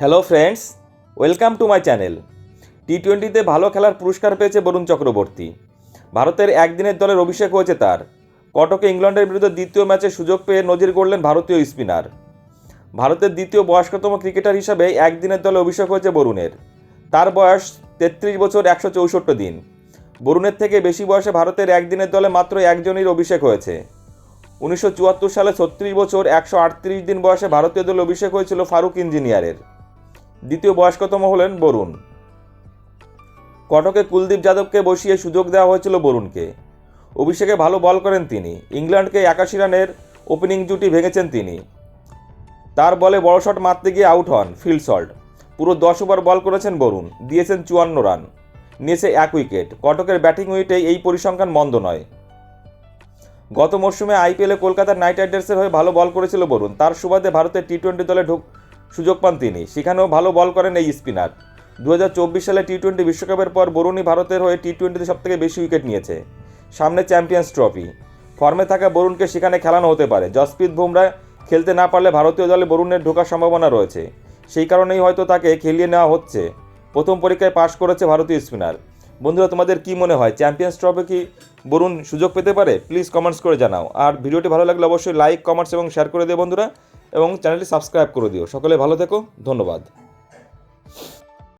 Hello friends welcome to my channel T টোয়েন্টিতে ভালো খেলার পুরস্কার পেয়েছে বরুণ চক্রবর্তী। ভারতের একদিনের দলের অভিষেক হয়েছে তার। কটকে ইংল্যান্ডের বিরুদ্ধে দ্বিতীয় ম্যাচে সুযোগ পেয়ে নজির গড়লেন ভারতীয় স্পিনার। ভারতের দ্বিতীয় বয়স্কতম ক্রিকেটার হিসাবে একদিনের দলে অভিষেক হয়েছে বরুণের। তার বয়স তেত্রিশ বছর একশো চৌষট্টি দিন। বরুণের থেকে বেশি বয়সে ভারতের একদিনের দলে মাত্র একজনের অভিষেক হয়েছে। উনিশশো চুয়াত্তর সালে ছত্রিশ বছর একশো আটত্রিশ দিন বয়সে ভারতীয় দলে অভিষেক হয়েছিল ফারুক ইঞ্জিনিয়ারের। দ্বিতীয় বয়স্কতম হলেন বরুণ। কটকে কুলদীপ যাদবকে বসিয়ে সুযোগ দেওয়া হয়েছিল বরুণকে। অভিষেকে ভালো বল করেন তিনি। ইংল্যান্ডকে একাশি রানের ওপেনিং জুটি ভেঙেছেন তিনি। তার বলে বড় শট মারতে গিয়ে আউট হন ফিল্ড শট পুরো দশ ওভার বল করেছেন বরুণ। দিয়েছেন চুয়ান্ন রান। নিয়েছে এক উইকেট। কটকের ব্যাটিং উইটে এই পরিসংখ্যান মন্দ নয়। গত মরশুমে আইপিএলে কলকাতার নাইট রাইডার্সের হয়ে ভালো বল করেছিল বরুণ। তার সুবাদে ভারতের টি টোয়েন্টি দলে ঢুক সুযোগ পান তিনি। সেখানেও ভালো বল করেন এই স্পিনার। দু হাজার চব্বিশ সালে টি টোয়েন্টি বিশ্বকাপের পর বরুণী ভারতের হয়ে টি টোয়েন্টিতে সবথেকে বেশি উইকেট নিয়েছে। সামনে চ্যাম্পিয়ন্স ট্রফি। ফর্মে থাকা বরুণকে সেখানে খেলানো হতে পারে। জসপ্রীত বুমরা খেলতে না পারলে ভারতীয় দলে বরুণের ঢোকার সম্ভাবনা রয়েছে। সেই কারণেই হয়তো তাকে খেলিয়ে নেওয়া হচ্ছে। প্রথম পরীক্ষায় পাশ করেছে ভারতীয় স্পিনার। বন্ধুরা, তোমাদের কি মনে হয়? চ্যাম্পিয়ন্স ট্রফি কি বরুণ সুযোগ পেতে পারে? প্লিজ কমেন্টস করে জানাও। আর ভিডিওটি ভালো লাগলে অবশ্যই লাইক, কমেন্টস এবং শেয়ার করে দিও বন্ধুরা। এবং চ্যানেলটি সাবস্ক্রাইব করে দিও। সকলে ভালো থেকো ধন্যবাদ।